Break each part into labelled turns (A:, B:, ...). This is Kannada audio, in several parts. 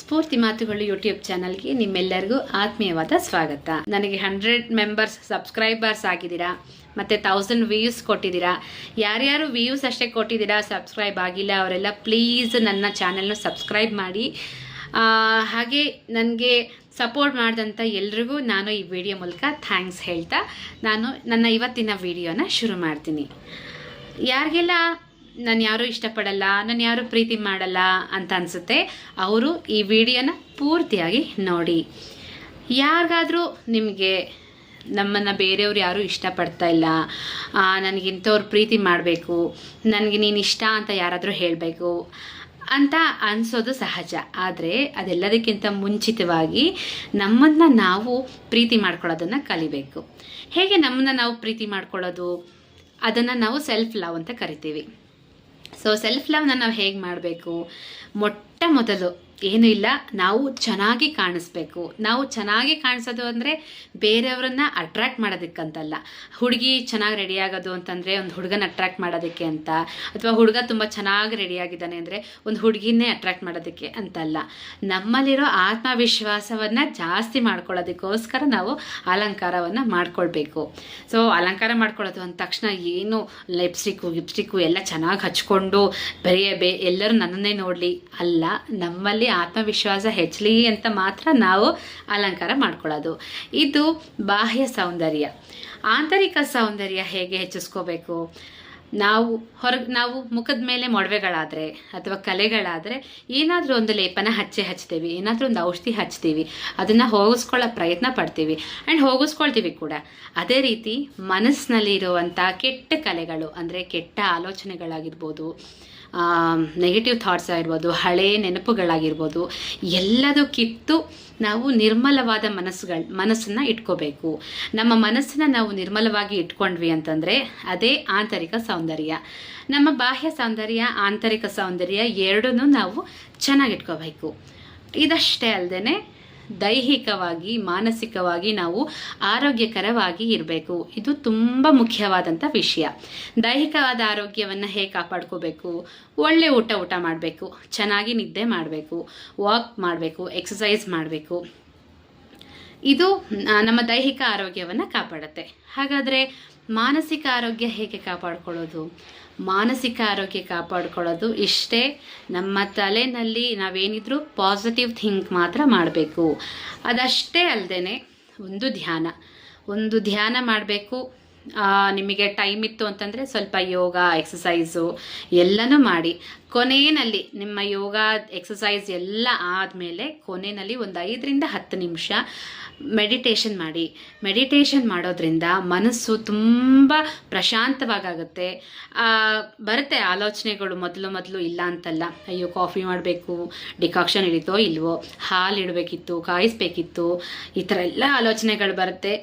A: ಸ್ಫೂರ್ತಿ ಮಾತುಗಳು ಯೂಟ್ಯೂಬ್ ಚಾನಲ್ಗೆ ನಿಮ್ಮೆಲ್ಲರಿಗೂ ಆತ್ಮೀಯವಾದ ಸ್ವಾಗತ. ನನಗೆ ಹಂಡ್ರೆಡ್ ಮೆಂಬರ್ಸ್ ಸಬ್ಸ್ಕ್ರೈಬರ್ಸ್ ಆಗಿದ್ದೀರಾ? ಮತ್ತು ತೌಸಂಡ್ ವ್ಯೂಸ್ ಕೊಟ್ಟಿದ್ದೀರಾ? ಯಾರ್ಯಾರು ವ್ಯೂಸ್ ಅಷ್ಟೇ ಕೊಟ್ಟಿದ್ದೀರಾ ಸಬ್ಸ್ಕ್ರೈಬ್ ಆಗಿಲ್ಲ, ಅವರೆಲ್ಲ ಪ್ಲೀಸ್ ನನ್ನ ಚಾನಲ್ನ ಸಬ್ಸ್ಕ್ರೈಬ್ ಮಾಡಿ. ಹಾಗೆ ನನಗೆ ಸಪೋರ್ಟ್ ಮಾಡಿದಂಥ ಎಲ್ರಿಗೂ ನಾನು ಈ ವಿಡಿಯೋ ಮೂಲಕ ಥ್ಯಾಂಕ್ಸ್ ಹೇಳ್ತಾ, ನಾನು ನನ್ನ ಇವತ್ತಿನ ವಿಡಿಯೋನ ಶುರು ಮಾಡ್ತೀನಿ. ಯಾರಿಗೆಲ್ಲ ನಾನು ಯಾರೂ ಇಷ್ಟಪಡಲ್ಲ, ನಾನು ಯಾರೂ ಪ್ರೀತಿ ಮಾಡಲ್ಲ ಅಂತ ಅನಿಸುತ್ತೆ. ಅವರು ಈ ವಿಡಿಯೋನ ಪೂರ್ತಿಯಾಗಿ ನೋಡಿ. ಯಾರಿಗಾದರೂ ನಿಮಗೆ ನಮ್ಮನ್ನು ಬೇರೆಯವ್ರು ಯಾರೂ ಇಷ್ಟಪಡ್ತಾ ಇಲ್ಲ ನನಗಿಂಥವ್ರು ಪ್ರೀತಿ ಮಾಡಬೇಕು, ನನಗೆ ನೀನು ಇಷ್ಟ ಅಂತ ಯಾರಾದರೂ ಹೇಳಬೇಕು ಅಂತ ಅನಿಸೋದು ಸಹಜ. ಆದರೆ ಅದೆಲ್ಲದಕ್ಕಿಂತ ಮುಂಚಿತವಾಗಿ ನಮ್ಮನ್ನು ನಾವು ಪ್ರೀತಿ ಮಾಡ್ಕೊಳ್ಳೋದನ್ನು ಕಲಿಬೇಕು. ಹೇಗೆ ನಮ್ಮನ್ನು ನಾವು ಪ್ರೀತಿ ಮಾಡ್ಕೊಳ್ಳೋದು? ಅದನ್ನು ನಾವು ಸೆಲ್ಫ್ ಲವ್ ಅಂತ ಕರಿತೀವಿ. ಸೊ ಸೆಲ್ಫ್ ಲವ್ನ ನಾವು ಹೇಗೆ ಮಾಡಬೇಕು? ಮೊಟ್ಟ ಮೊದಲು. ಏನು ಇಲ್ಲ. ನಾವು ಚೆನ್ನಾಗಿ ಕಾಣಿಸ್ಬೇಕು. ನಾವು ಚೆನ್ನಾಗಿ ಕಾಣಿಸೋದು ಅಂದರೆ ಬೇರೆಯವ್ರನ್ನ ಅಟ್ರ್ಯಾಕ್ಟ್ ಮಾಡೋದಕ್ಕಂತಲ್ಲ. ಹುಡುಗಿ ಚೆನ್ನಾಗಿ ರೆಡಿ ಆಗೋದು ಅಂತಂದರೆ ಒಂದು ಹುಡುಗನ ಅಟ್ರ್ಯಾಕ್ಟ್ ಮಾಡೋದಕ್ಕೆ ಅಂತ, ಅಥವಾ ಹುಡುಗ ತುಂಬ ಚೆನ್ನಾಗಿ ರೆಡಿ ಆಗಿದ್ದಾನೆ ಅಂದರೆ ಒಂದು ಹುಡುಗಿನೇ ಅಟ್ರ್ಯಾಕ್ಟ್ ಮಾಡೋದಕ್ಕೆ ಅಂತಲ್ಲ. ನಮ್ಮಲ್ಲಿರೋ ಆತ್ಮವಿಶ್ವಾಸವನ್ನು ಜಾಸ್ತಿ ಮಾಡ್ಕೊಳ್ಳೋದಕ್ಕೋಸ್ಕರ ನಾವು ಅಲಂಕಾರವನ್ನು ಮಾಡ್ಕೊಳ್ಬೇಕು. ಸೊ ಅಲಂಕಾರ ಮಾಡ್ಕೊಳ್ಳೋದು ಅಂದ ತಕ್ಷಣ ಏನು ಲಿಪ್ಸ್ಟಿಕ್ಕು ಗಿಪ್ಸ್ಟಿಕ್ಕು ಎಲ್ಲ ಚೆನ್ನಾಗಿ ಹಚ್ಕೊಂಡು ಬರೆಯಬೇ, ಎಲ್ಲರೂ ನನ್ನನ್ನೇ ನೋಡಲಿ. ಅಲ್ಲ ನಮ್ಮಲ್ಲಿ ಆತ್ಮವಿಶ್ವಾಸ ಹೆಚ್ಚಲಿ ಅಂತ ಮಾತ್ರ ನಾವು ಅಲಂಕಾರ ಮಾಡ್ಕೊಳ್ಳೋದು. ಇದು ಬಾಹ್ಯ ಸೌಂದರ್ಯ. ಆಂತರಿಕ ಸೌಂದರ್ಯ ಹೇಗೆ ಹೆಚ್ಚಿಸ್ಕೋಬೇಕು? ನಾವು ಹೊರಗೆ, ನಾವು ಮುಖದ ಮೇಲೆ ಮೊಡವೆಗಳಾದರೆ ಅಥವಾ ಕಲೆಗಳಾದರೆ ಏನಾದರೂ ಒಂದು ಲೇಪನ ಹಚ್ಚೆ ಹಚ್ತೀವಿ, ಏನಾದರೂ ಒಂದು ಔಷಧಿ ಹಚ್ತೀವಿ, ಅದನ್ನು ಹೋಗಿಸ್ಕೊಳ್ಳೋ ಪ್ರಯತ್ನ ಪಡ್ತೀವಿ ಆ್ಯಂಡ್ ಹೋಗಿಸ್ಕೊಳ್ತೀವಿ ಕೂಡ. ಅದೇ ರೀತಿ ಮನಸ್ಸಿನಲ್ಲಿ ಇರುವಂಥ ಕೆಟ್ಟ ಕಲೆಗಳು ಅಂದರೆ ಕೆಟ್ಟ ಆಲೋಚನೆಗಳಾಗಿರ್ಬೋದು ನೆಗೆಟಿವ್ ಥಾಟ್ಸ್ ಆಗಿರ್ಬೋದು, ಹಳೆ ನೆನಪುಗಳಾಗಿರ್ಬೋದು, ಎಲ್ಲದೂ ಕಿತ್ತು ನಾವು ನಿರ್ಮಲವಾದ ಮನಸ್ಸುಗಳು, ಮನಸ್ಸನ್ನು ಇಟ್ಕೋಬೇಕು. ನಮ್ಮ ಮನಸ್ಸನ್ನು ನಾವು ನಿರ್ಮಲವಾಗಿ ಇಟ್ಕೊಂಡ್ವಿ ಅಂತಂದರೆ ಅದೇ ಆಂತರಿಕ ಸೌಂದರ್ಯ. ನಮ್ಮ ಬಾಹ್ಯ ಸೌಂದರ್ಯ, ಆಂತರಿಕ ಸೌಂದರ್ಯ ಎರಡನ್ನೂ ನಾವು ಚೆನ್ನಾಗಿಟ್ಕೋಬೇಕು ಇದಷ್ಟೇ ಅಲ್ಲದೆ ದೈಹಿಕವಾಗಿ, ಮಾನಸಿಕವಾಗಿ ನಾವು ಆರೋಗ್ಯಕರವಾಗಿ ಇರಬೇಕು. ಇದು ತುಂಬ ಮುಖ್ಯವಾದಂಥ ವಿಷಯ. ದೈಹಿಕವಾದ ಆರೋಗ್ಯವನ್ನು ಹೇಗೆ ಕಾಪಾಡ್ಕೋಬೇಕು? ಒಳ್ಳೆ ಊಟ ಊಟ ಮಾಡಬೇಕು. ಚೆನ್ನಾಗಿ ನಿದ್ದೆ ಮಾಡಬೇಕು. ವಾಕ್ ಮಾಡಬೇಕು ಎಕ್ಸಸೈಸ್ ಮಾಡಬೇಕು. ಇದು ನಮ್ಮ ದೈಹಿಕ ಆರೋಗ್ಯವನ್ನು ಕಾಪಾಡುತ್ತೆ. ಹಾಗಾದರೆ ಮಾನಸಿಕ ಆರೋಗ್ಯ ಹೇಗೆ ಕಾಪಾಡ್ಕೊಳ್ಳೋದು? ಮಾನಸಿಕ ಆರೋಗ್ಯ ಕಾಪಾಡ್ಕೊಳ್ಳೋದು ಇಷ್ಟೇ ನಮ್ಮ ತಲೆನಲ್ಲಿ ನಾವೇನಿದ್ರು ಪಾಸಿಟಿವ್ ಥಿಂಕ್ ಮಾತ್ರ ಮಾಡಬೇಕು. ಅದಷ್ಟೇ ಅಲ್ಲದೆ ಒಂದು ಧ್ಯಾನ. ಒಂದು ಧ್ಯಾನ ಮಾಡಬೇಕು ನಿಮಗೆ ಟೈಮ್ ಇತ್ತು ಅಂತಂದರೆ ಸ್ವಲ್ಪ ಯೋಗ ಎಕ್ಸಸೈಸು ಎಲ್ಲನೂ ಮಾಡಿ. ಕೊನೆಯಲ್ಲಿ ನಿಮ್ಮ ಯೋಗ ಎಕ್ಸಸೈಸ್ ಎಲ್ಲ ಆದಮೇಲೆ ಕೊನೆಯಲ್ಲಿ ಒಂದು ಐದರಿಂದ ಹತ್ತು ನಿಮಿಷ ಮೆಡಿಟೇಷನ್ ಮಾಡಿ. ಮೆಡಿಟೇಷನ್ ಮಾಡೋದ್ರಿಂದ ಮನಸ್ಸು ತುಂಬ ಪ್ರಶಾಂತವಾಗುತ್ತೆ. ಬರುತ್ತೆ ಆಲೋಚನೆಗಳು ಮೊದಲು ಮೊದಲು ಇಲ್ಲ ಅಂತಲ್ಲ. ಅಯ್ಯೋ ಕಾಫಿ ಮಾಡಬೇಕು ಡಿಕಾಕ್ಷನ್ ಹಿಡಿತೋ ಇಲ್ವೋ, ಹಾಲು ಇಡಬೇಕಿತ್ತು, ಕಾಯಿಸ್ಬೇಕಿತ್ತು, ಈ ಥರ ಎಲ್ಲ ಆಲೋಚನೆಗಳು ಬರುತ್ತೆ.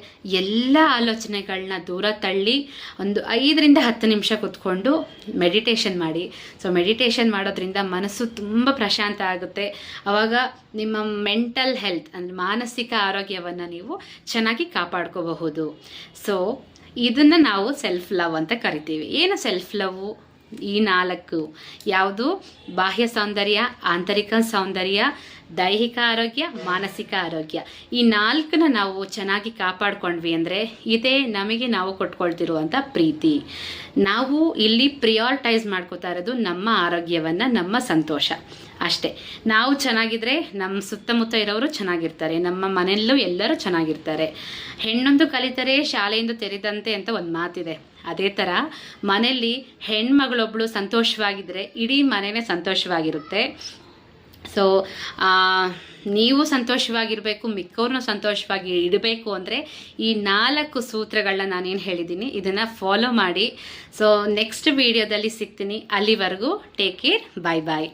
A: ಎಲ್ಲ ಆಲೋಚನೆಗಳನ್ನ ದೂರ ತಳ್ಳಿ ಒಂದು ಐದರಿಂದ ಹತ್ತು ನಿಮಿಷ ಕೂತ್ಕೊಂಡು ಮೆಡಿಟೇಷನ್ ಮಾಡಿ. ಸೊ ಮೆಡಿಟೇಷನ್ ಮಾಡೋದ್ರಿಂದ ಮನಸ್ಸು ತುಂಬ ಪ್ರಶಾಂತ ಆಗುತ್ತೆ. ಆವಾಗ ನಿಮ್ಮ ಮೆಂಟಲ್ ಹೆಲ್ತ್ ಅಂದರೆ ಮಾನಸಿಕ ಆರೋಗ್ಯವನ್ನು ನೀವು ಚೆನ್ನಾಗಿ ಕಾಪಾಡ್ಕೋಬಹುದು. ಸೊ ಇದನ್ನು ನಾವು ಸೆಲ್ಫ್ ಲವ್ ಅಂತ ಕರಿತೀವಿ. ಏನು ಸೆಲ್ಫ್ ಲವ್ ಈ ನಾಲ್ಕು. ಯಾವುದು? ಬಾಹ್ಯ ಸೌಂದರ್ಯ, ಆಂತರಿಕ ಸೌಂದರ್ಯ, ದೈಹಿಕ ಆರೋಗ್ಯ, ಮಾನಸಿಕ ಆರೋಗ್ಯ. ಈ ನಾಲ್ಕನ್ನ ನಾವು ಚೆನ್ನಾಗಿ ಕಾಪಾಡ್ಕೊಂಡ್ವಿ ಅಂದರೆ ಇದೇ ನಮಗೆ ನಾವು ಕೊಟ್ಕೊಳ್ತಿರುವಂಥ ಪ್ರೀತಿ. ನಾವು ಇಲ್ಲಿ ಪ್ರಿಯಾರಿಟೈಸ್ ಮಾಡ್ಕೋತಾ ಇರೋದು ನಮ್ಮ ಆರೋಗ್ಯವನ್ನು, ನಮ್ಮ ಸಂತೋಷ. ಅಷ್ಟೇ. ನಾವು ಚೆನ್ನಾಗಿದ್ರೆ ನಮ್ಮ ಸುತ್ತಮುತ್ತ ಇರೋರು ಚೆನ್ನಾಗಿರ್ತಾರೆ, ನಮ್ಮ ಮನೆಯಲ್ಲೂ ಎಲ್ಲರೂ ಚೆನ್ನಾಗಿರ್ತಾರೆ. ಹೆಣ್ಣೊಂದು ಕಲಿತರೆ ಶಾಲೆಯಿಂದ ತೆರೆದಂತೆ ಅಂತ ಒಂದು ಮಾತಿದೆ. ಅದೇ ಥರ ಮನೆಯಲ್ಲಿ ಹೆಣ್ಮಗಳೊಬ್ಬಳು ಸಂತೋಷವಾಗಿದ್ದರೆ ಇಡೀ ಮನೆಯೇ ಸಂತೋಷವಾಗಿರುತ್ತೆ. ಸೊ ನೀವು ಸಂತೋಷವಾಗಿರಬೇಕು, ಮಿಕ್ಕವ್ರನ್ನೂ ಸಂತೋಷವಾಗಿ ಇಡಬೇಕು ಅಂದರೆ ಈ ನಾಲ್ಕು ಸೂತ್ರಗಳನ್ನ ನಾನೇನು ಹೇಳಿದ್ದೀನಿ, ಇದನ್ನು ಫಾಲೋ ಮಾಡಿ. ಸೊ ನೆಕ್ಸ್ಟ್ ವಿಡಿಯೋದಲ್ಲಿ ಸಿಗ್ತೀನಿ. ಅಲ್ಲಿವರೆಗೂ ಟೇಕ್ ಕೇರ್ ಬಾಯ್ ಬಾಯ್